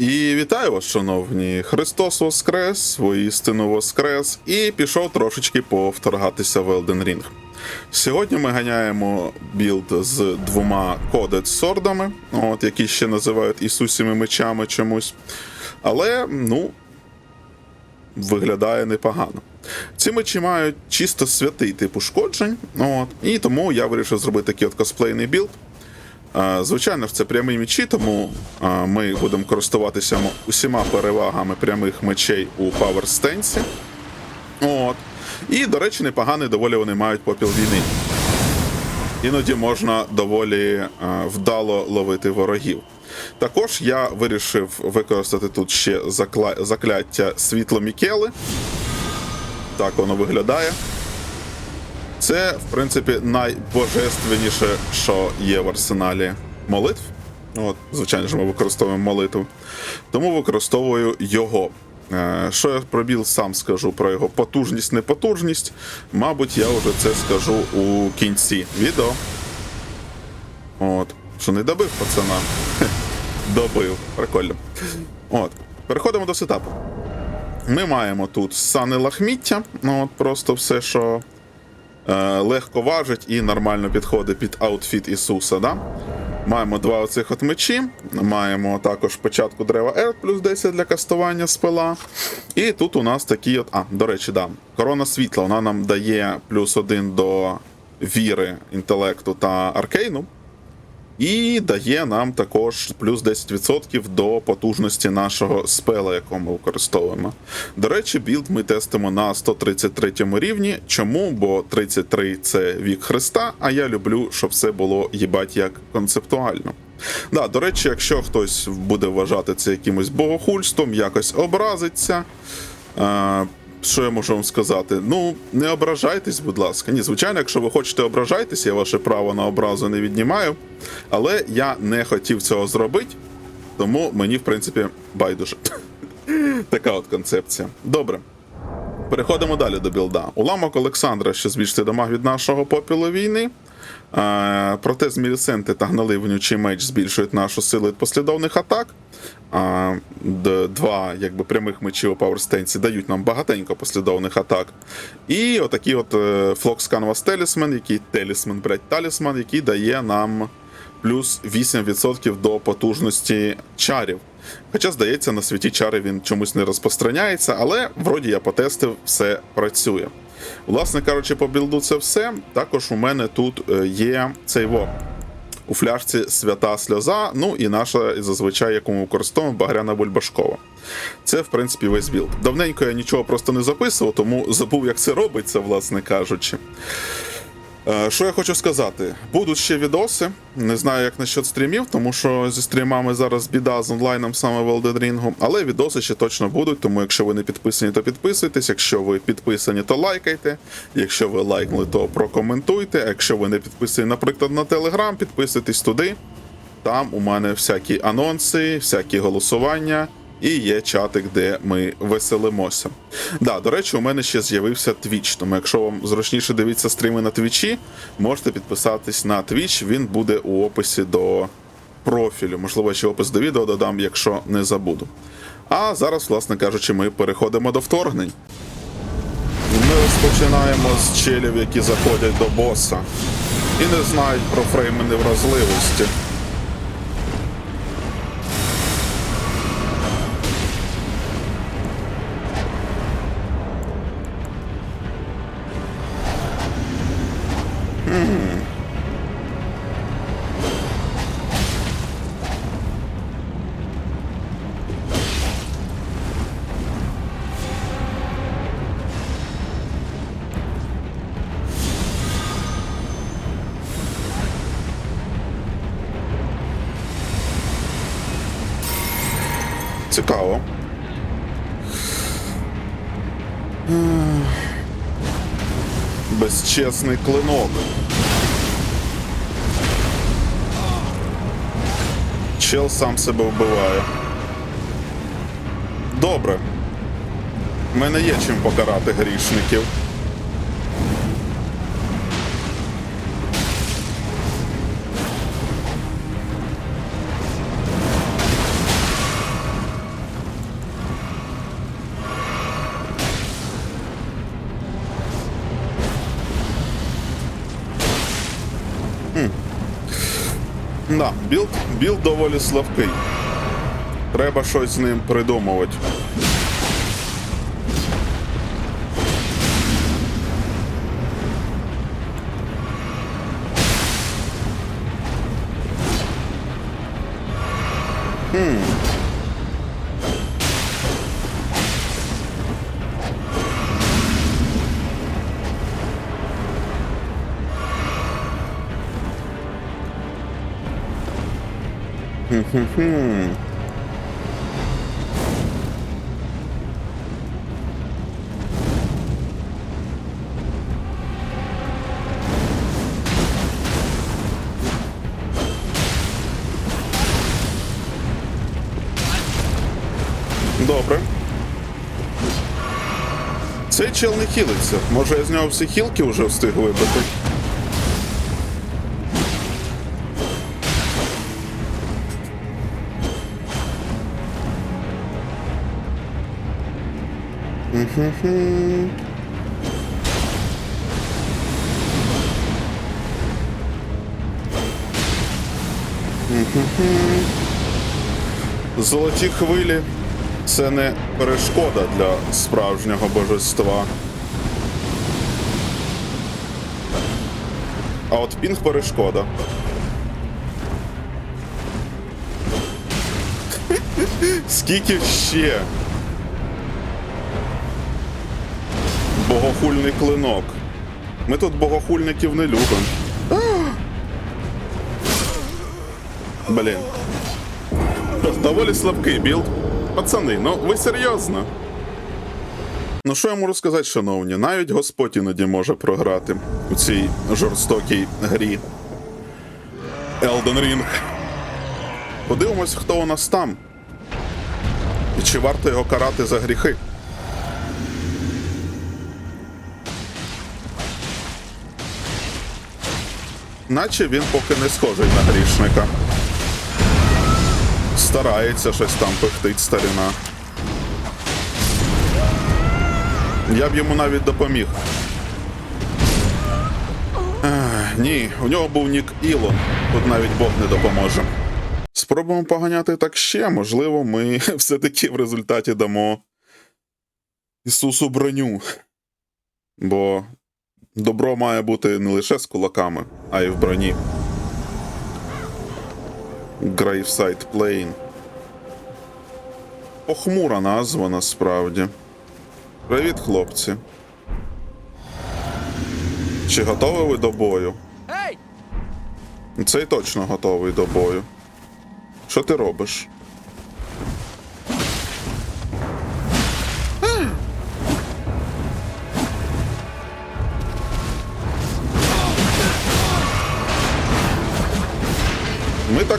І вітаю вас, шановні! Христос Воскрес, воістину Воскрес, і пішов трошечки повторгатися в Elden Ring. Сьогодні ми ганяємо білд з двома кодет сордами, от, які ще називають Ісусіми мечами чомусь. Але, ну, виглядає непогано. Ці мечі мають чисто святий тип ушкоджень, от, і тому я вирішив зробити такий от косплейний білд. Звичайно ж, це прямі мечі, тому ми будемо користуватися усіма перевагами прямих мечей у Power Stance. От. І, до речі, непоганий доволі вони мають попіл війни. Іноді можна доволі вдало ловити ворогів. Також я вирішив використати тут ще закла- закляття світло Мікели. Так воно виглядає. Це, в принципі, найбожественніше, що є в арсеналі молитв. От, звичайно ж, ми використовуємо молитву. Тому використовую його. Е, Що я про біл сам скажу про його потужність, непотужність. Мабуть, я вже це скажу у кінці відео. От. Що не добив пацана? Добив. Прикольно. От. Переходимо до сетапу. Ми маємо тут сани лахміття. Ну, от просто все, що легко важить і нормально підходить під аутфіт Ісуса. Да? Маємо два оцих от мечі, маємо також початку дерева R плюс 10 для кастування спила. І тут у нас такі от. А, до речі, да. Корона світла вона нам дає плюс один до віри, інтелекту та аркейну. І дає нам також плюс 10% до потужності нашого спела, якого ми використовуємо. До речі, білд ми тестимо на 133 рівні. Чому? Бо 33 це вік Христа, а я люблю, щоб все було їбать як концептуально. Да, до речі, якщо хтось буде вважати це якимось богохульством, якось образиться. Що я можу вам сказати? Ну, не ображайтесь, будь ласка. Ні, звичайно, якщо ви хочете ображайтесь, я ваше право на образу не віднімаю. Але я не хотів цього зробити, тому мені, в принципі, байдуже. така от концепція. Добре. Переходимо далі до білда. Уламок Олександра, що збільшує дамаг від нашого попілу війни. Е, Протез Мілісенти та гнилий вонючий меч збільшують нашу силу від послідовних атак. Два якби, прямих мечі у пауерстенці дають нам багатенько послідовних атак. І отакий от е, Flux Canvas Talisman, який Talisman, блядь, талісман, який дає нам плюс 8% до потужності чарів. Хоча, здається, на світі чари він чомусь не розпространяється, але вроді я потестив, все працює. Власне кажучи, по білду це все. Також у мене тут е, є цей во. У фляжці свята сльоза, ну і наша зазвичай, яку ми використовуємо, багряна бульбашкова. Це, в принципі, весь білд. Давненько я нічого просто не записував, тому забув, як це робиться, власне кажучи. Е, Що я хочу сказати? Будуть ще відоси. Не знаю, як насчет стрімів, тому що зі стрімами зараз біда з онлайном саме в Elden Ring. Але відоси ще точно будуть, тому якщо ви не підписані, то підписуйтесь. Якщо ви підписані, то лайкайте. Якщо ви лайкнули, то прокоментуйте. А якщо ви не підписані, наприклад, на Telegram, підписуйтесь туди. Там у мене всякі анонси, всякі голосування. І є чатик, де ми веселимося. Да, до речі, у мене ще з'явився Twitch, тому якщо вам зручніше дивитися стріми на Твічі, можете підписатись на Twitch, він буде у описі до профілю. Можливо, ще опис до відео додам, якщо не забуду. А зараз, власне кажучи, ми переходимо до вторгнень. Ми розпочинаємо з челів, які заходять до боса і не знають про фрейми невразливості. Цікаво. Безчесний клинок. Чел сам себе вбиває. Добре. У мене є чим покарати грішників. Да, білд, білд доволі слабкий. Треба щось з ним придумувати. Добре. Цей чел не хілиться. Може я з нього всі хілки вже встиг вибити. Золоті хвилі це не перешкода для справжнього божества. А от пінг перешкода. Скільки ще? Богохульний клинок. Ми тут богохульників не любимо. Блін. Доволі слабкий білд. Пацани, ну ви серйозно? Ну що я можу сказати, шановні? Навіть Господь іноді може програти у цій жорстокій грі. Elden Ring. Подивимось, хто у нас там. І чи варто його карати за гріхи? Наче він поки не схожий на грішника. Старається щось там пихтить старина. Я б йому навіть допоміг. Ех, ні, у нього був нік Ілон. Тут навіть Бог не допоможе. Спробуємо поганяти так ще. Можливо, ми все-таки в результаті дамо Ісусу броню. Бо добро має бути не лише з кулаками, а й в броні. Graveside Plain. Похмура назва насправді. Привіт, хлопці. Чи готові ви до бою? Цей точно готовий до бою. Що ти робиш?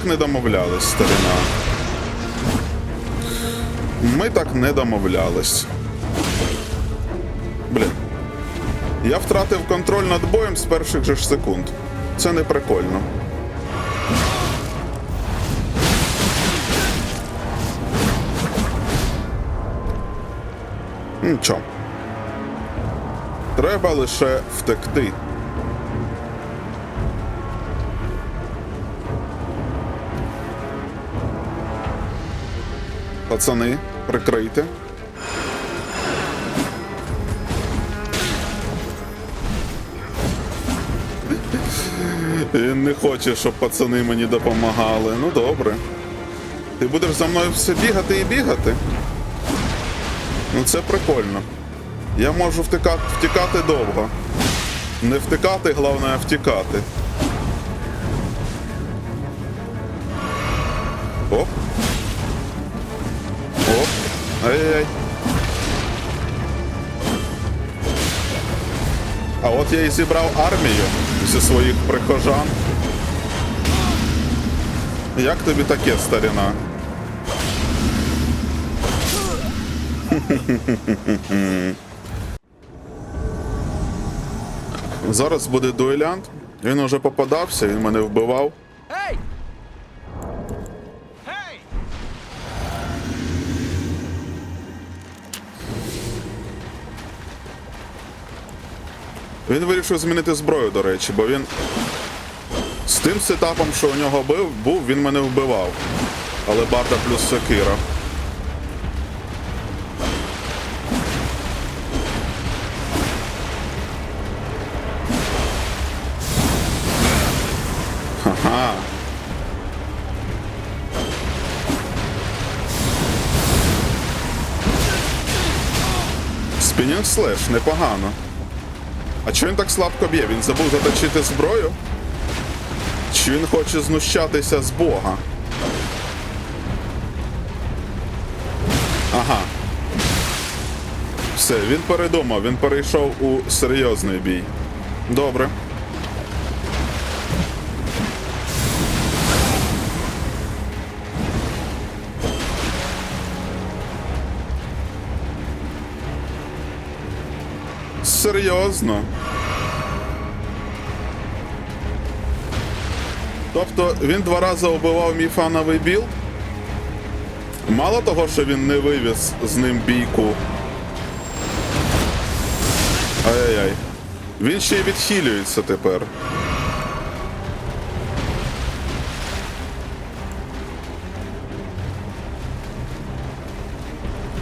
Так не домовлялись, старина. Ми так не домовлялись. Блін. Я втратив контроль над боєм з перших же ж секунд. Це не прикольно. Нічого. Треба лише втекти. Пацани, прикрийте. Він не хоче, щоб пацани мені допомагали. Ну добре. Ти будеш за мною все бігати і бігати. Ну це прикольно. Я можу втикати, втікати довго. Не втикати, головне, а втікати. От я і зібрав армію зі своїх прихожан. Як тобі таке, старіна? Зараз буде дуелянт. Він уже попадався, він мене вбивав. Він вирішив змінити зброю, до речі, бо він З тим сетапом, що у нього бив, був, він мене вбивав. Але барда плюс сокира. Ха-ха. Спінінг слеш, непогано. А чого він так слабко б'є? Він забув заточити зброю? Чи він хоче знущатися з Бога? Ага. Все, він передумав, він перейшов у серйозний бій. Добре. Серйозно. Тобто він два рази убивав мій фановий білд. Мало того, що він не вивіз з ним бійку. Ай-яй-яй. Він ще й відхилюється тепер.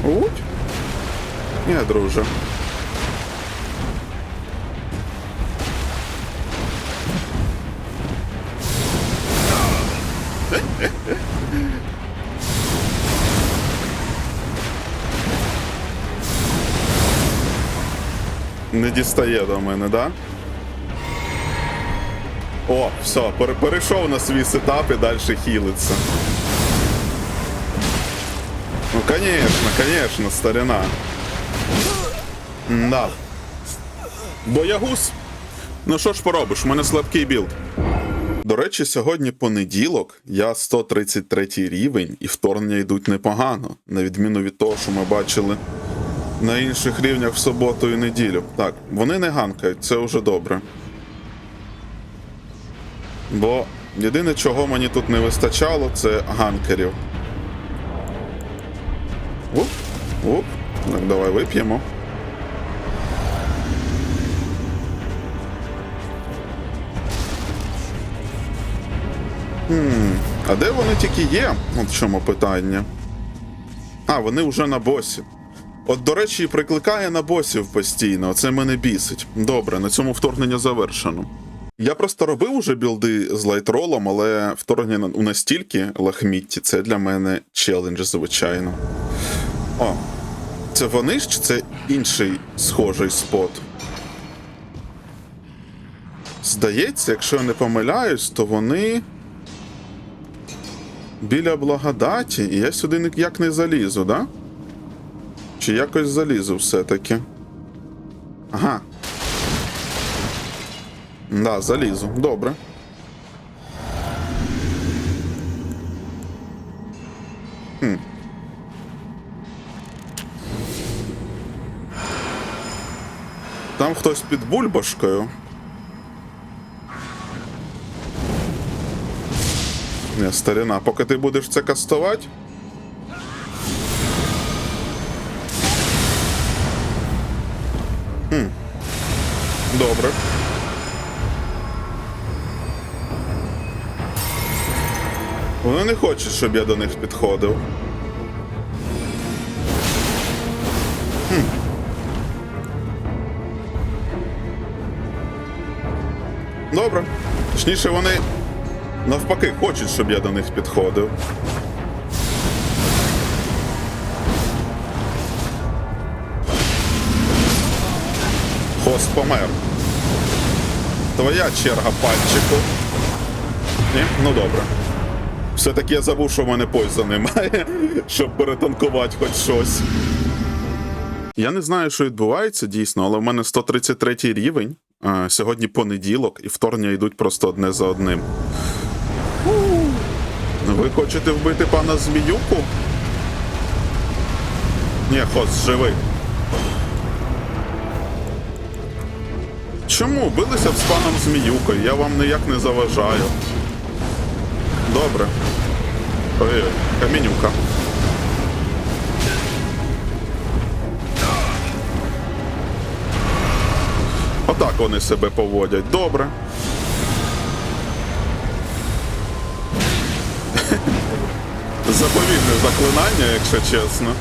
Уть. Ні, друже. Не дістає до мене, да? О, все, перейшов на свій сетап і далі хілиться. Ну, конечно, конечно, старина. Да. Боягуз. Ну що ж поробиш, у мене слабкий білд. До речі, сьогодні понеділок, я 133 рівень, і вторгнення йдуть непогано, на відміну від того, що ми бачили на інших рівнях в суботу і неділю. Так, вони не ганкають, це вже добре. Бо єдине, чого мені тут не вистачало, це ганкерів. Уп, уп. Так, давай вип'ємо. Хм, А де вони тільки є? От в чому питання. А, вони вже на босі. От, до речі, прикликає на босів постійно. Це мене бісить. Добре, на цьому вторгнення завершено. Я просто робив уже білди з лайтролом, але вторгнення у настільки лахмітті, це для мене челендж, звичайно. О, це вони ж чи це інший схожий спот? Здається, якщо я не помиляюсь, то вони біля благодаті, і я сюди ніяк не залізу, да? Чи якось залізу все-таки? Ага. Да, залізу. Добре. Хм. Там хтось під бульбашкою. Не, старина, поки ти будеш це кастувати. Не хочуть, щоб я до них підходив. Хм. Добре. Точніше, вони навпаки хочуть, щоб я до них підходив. Хост помер. Твоя черга пальчику. Ні? Ну добре. Все-таки я забув, що в мене польза немає, щоб перетанкувати хоч щось. Я не знаю, що відбувається дійсно, але в мене 133 рівень. Сьогодні понеділок, і вторгнення йдуть просто одне за одним. Ви хочете вбити пана Зміюку? Ні, хост, живий. Чому билися б з паном Зміюкою? Я вам ніяк не заважаю. Добре. Ой, камінюка. Отак вони себе поводять. Добре. Заповідне заклинання, якщо чесно.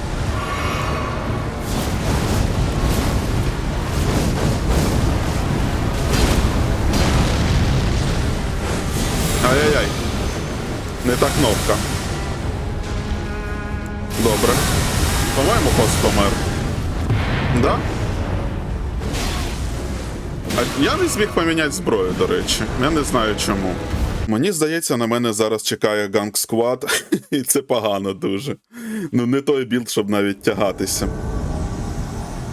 Не та кнопка. Добре. По-моєму, хост помер. Да? А я не зміг поміняти зброю, до речі. Я не знаю чому. Мені здається, на мене зараз чекає ганг сквад, і це погано дуже. Ну, не той білд, щоб навіть тягатися.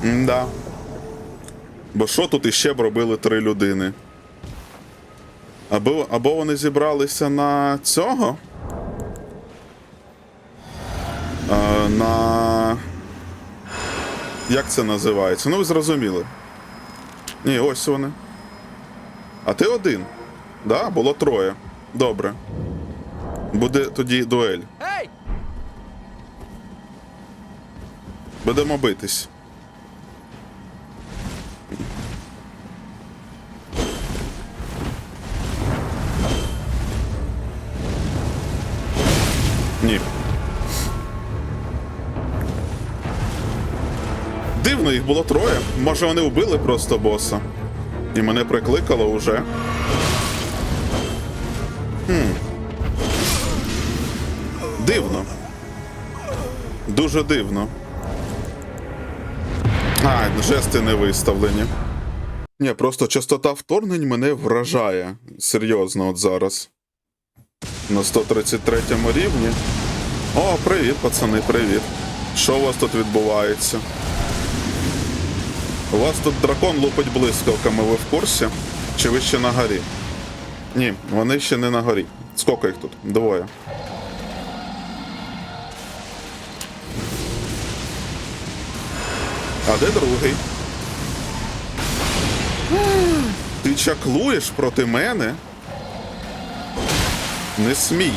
Да. Бо що тут іще б робили три людини? Або, або вони зібралися на цього? А, на. Як це називається? Ну, ви зрозуміли. Ні, ось вони. А ти один. Да, було троє. Добре. Буде тоді дуель. Будемо битись. Їх було троє. Може вони вбили просто боса. І мене прикликало уже. Хм. Дивно. Дуже дивно. А, жести не виставлені. Ні, просто частота вторгнень мене вражає. Серйозно, от зараз. На 133 рівні. О, привіт, пацани, привіт. Що у вас тут відбувається? У вас тут дракон лупить блискавками, ви в курсі? Чи ви ще на горі? Ні, вони ще не на горі. Скільки їх тут? Двоє. А де другий? Ти чаклуєш проти мене? Не смій.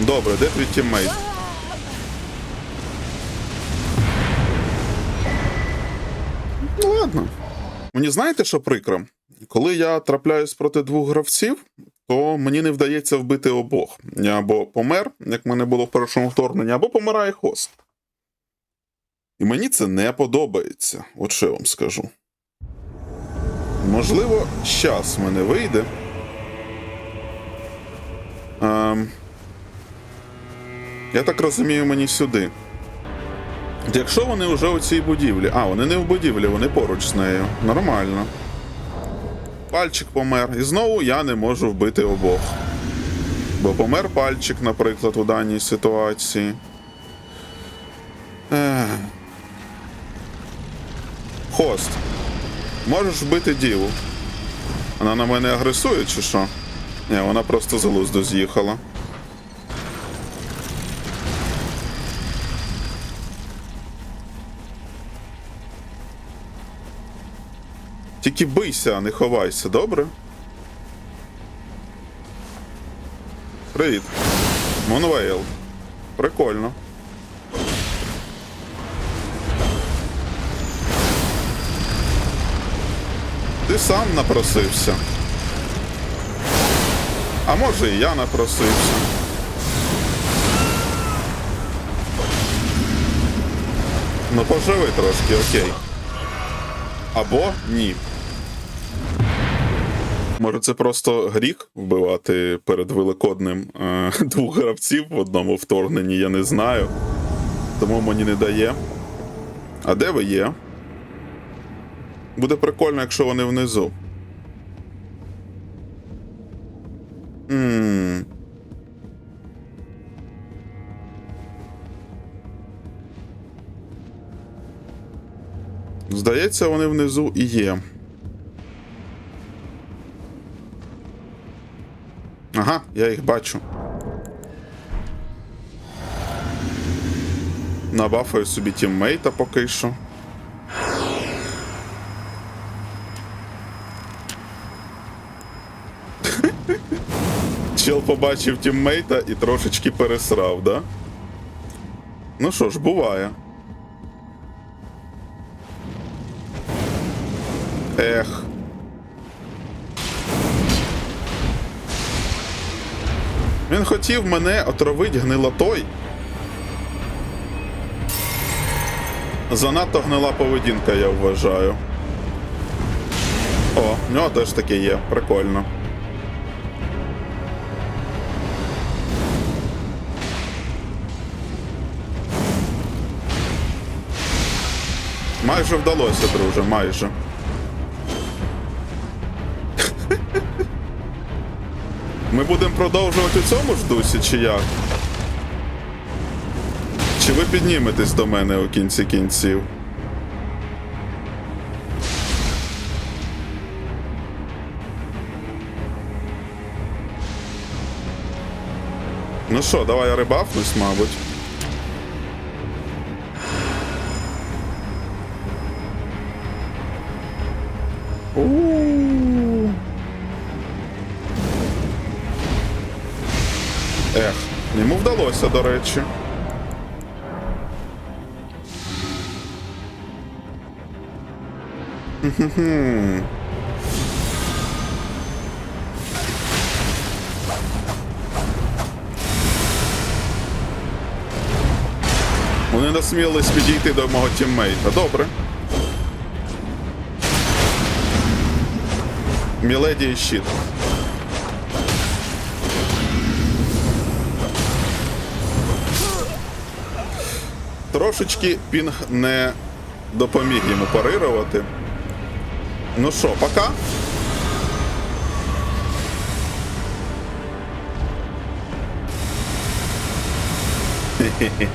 Добре, де твій тіммейт? Ну ладно. Мені знаєте, що прикро? Коли я трапляюсь проти двох гравців, то мені не вдається вбити обох. Я або помер, як мене було в першому вторгненні, або помирає хост. І мені це не подобається, от що я вам скажу. Можливо, щас в мене вийде. Ем... Я так розумію, мені сюди. Якщо вони вже у цій будівлі. А, вони не в будівлі, вони поруч з нею. Нормально. Пальчик помер. І знову я не можу вбити обох. Бо помер пальчик, наприклад, у даній ситуації. Ех. Хост. Можеш вбити діву. Вона на мене агресує чи що? Ні, вона просто з глузду з'їхала. Тільки бийся, а не ховайся, добре? Привіт. Монвейл. Прикольно. Ти сам напросився. А може і я напросився. Ну поживи трошки, окей. Або ні. Може, це просто гріх вбивати перед Великодним е, двох гравців в одному вторгненні, я не знаю. Тому мені не дає. А де ви є? Буде прикольно, якщо вони внизу. Ммм. Здається, вони внизу і є. Я їх бачу. Набафаю собі тіммейта поки що. Чел побачив тіммейта і трошечки пересрав, да? Ну що ж, буває. Хотів мене отравить гнилотой. Занадто гнила поведінка, я вважаю. О, в нього теж таке є. Прикольно. Майже вдалося, друже, майже. Ми будемо продовжувати у цьому ж дусі, чи як? Чи ви підніметесь до мене у кінці кінців? Ну що, давай я рибафнусь, мабуть. Ех, йому вдалося, до речі. Вони насмілились підійти до мого тіммейта. Добре. Міледі і щит. Трошечки пінг не допоміг йому парирувати. Ну що, пока?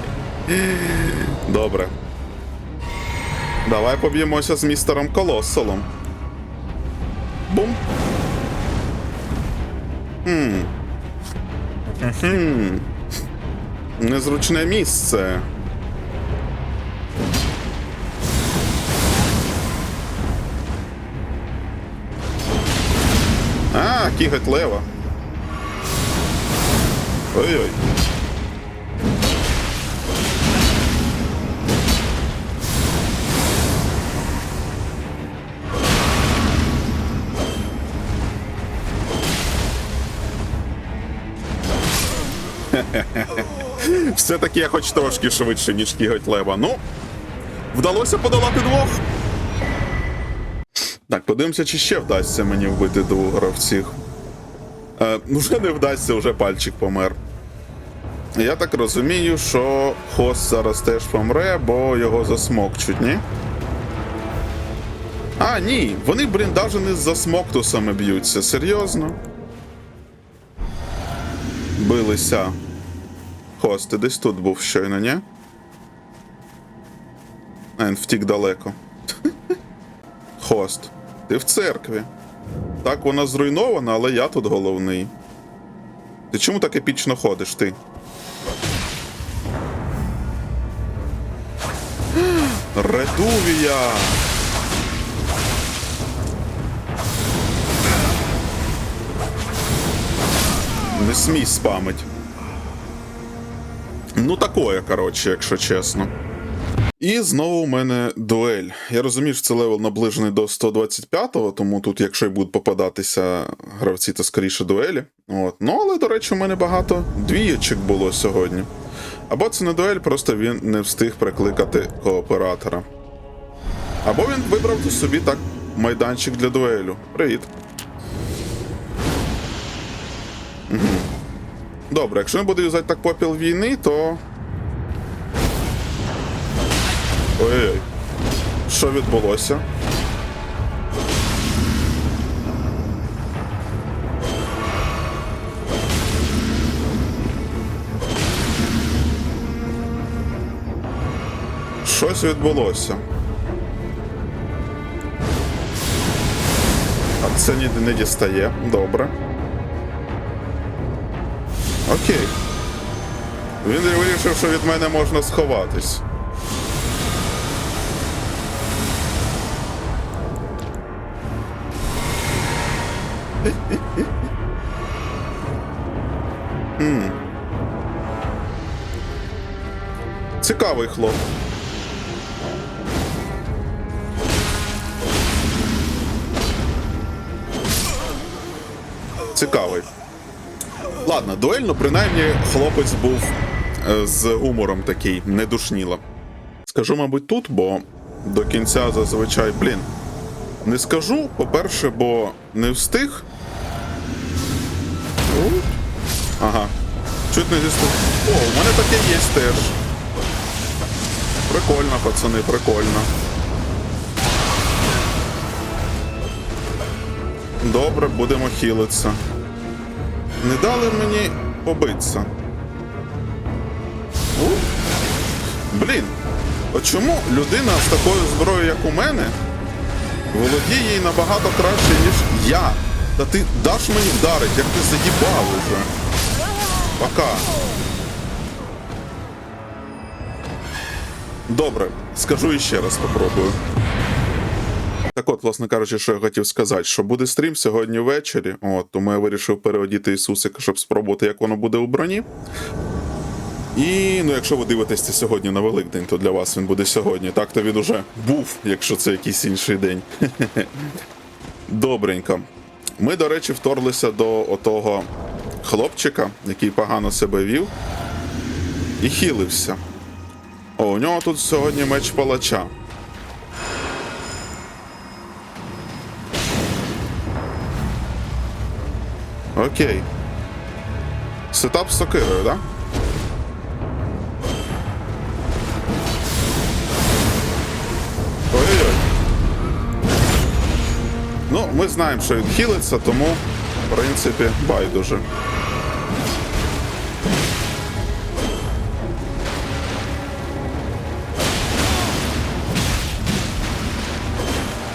Добре. Давай поб'ємося з містером Колосселом. Бум. Хм. Незручне місце. Кігать лева. Ой-ой. Все-таки я хоч трошки швидше, ніж кігать лева. Ну, вдалося подолати двох. Так, подивимося, чи ще вдасться мені вбити двох гравців. Е, ну, вже не вдасться, вже пальчик помер. Я так розумію, що хост зараз теж помре, бо його засмокчуть, ні? А, ні, вони, блін, навіть не з засмоктусами б'ються. Серйозно? Билися. Хост, ти десь тут був щойно, ні? А, він втік далеко. Хост, ти в церкві. Так, вона зруйнована, але я тут головний. Ти чому так епічно ходиш ти? Редувія! Не смій спамить. Ну, такое, коротше, якщо чесно. І знову у мене дуель. Я розумію, що це левел наближений до 125-го, тому тут, якщо й будуть попадатися гравці, то скоріше дуелі. От. Ну, але, до речі, у мене багато двієчок було сьогодні. Або це не дуель, просто він не встиг прикликати кооператора. Або він вибрав собі так майданчик для дуелю. Привіт. Добре, якщо не буду юзати так попіл війни, то. Ой-ой. Що відбулося? Щось відбулося. А це ніде не дістає. Добре. Окей. Він вирішив, що від мене можна сховатись. Хм. Цікавий хлоп. Цікавий. Ладно, дуельно, принаймні, хлопець був е, з гумором такий, не душніло. Скажу, мабуть, тут, бо до кінця зазвичай, блін. Не скажу, по-перше, бо не встиг. Ага. Чуть не зісту. О, у мене таке є теж. Прикольно, пацани, прикольно. Добре, будемо хілитися. Не дали мені побитися. Блін. От чому людина з такою зброєю, як у мене, володіє їй набагато краще, ніж я? Та ти даш мені вдарить, як ти заїбав уже. Пока. Добре, скажу іще раз попробую. Так от, власне кажучи, що я хотів сказати, що буде стрім сьогодні ввечері. От, тому я вирішив переодіти Ісусика, щоб спробувати, як воно буде у броні. І ну, якщо ви дивитесь сьогодні на Великдень, то для вас він буде сьогодні. Так то він уже був, якщо це якийсь інший день. Добренько. Ми, до речі, вторглися до отого хлопчика, який погано себе вів, і хілився. О, у нього тут сьогодні меч палача. Окей. Сетап з сокирою, да? Ой-ой-ой. Ну, ми знаємо, що він хілиться, тому, принципі, байдуже.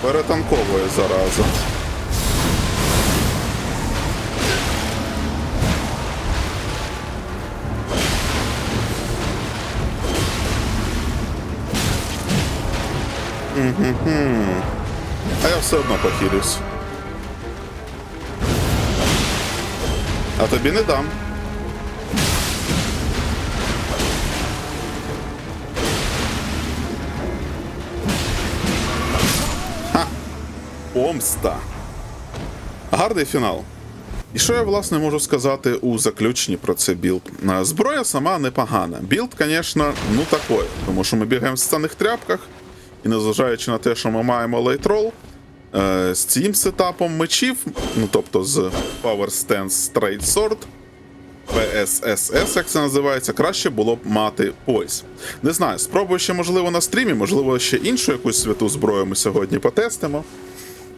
Перетанковує зараза. А я все одно похилюсь. А тобі не дам. Ха! Помста. Гарний фінал. І що я власне можу сказати у заключенні про цей білд? Е, Зброя сама непогана. Білд, звісно, ну такой, тому що ми бігаємо в сцених тряпках, і незважаючи на те, що ми маємо лейтрол, з цим сетапом мечів, ну тобто з Power Stance Straight Sword, PSSS, як це називається, краще було б мати пояс. Не знаю, спробую ще, можливо, на стрімі, можливо, ще іншу якусь святу зброю ми сьогодні потестимо.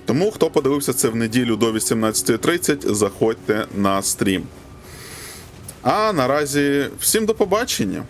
Тому, хто подивився це в неділю до 18.30, заходьте на стрім. А наразі всім до побачення.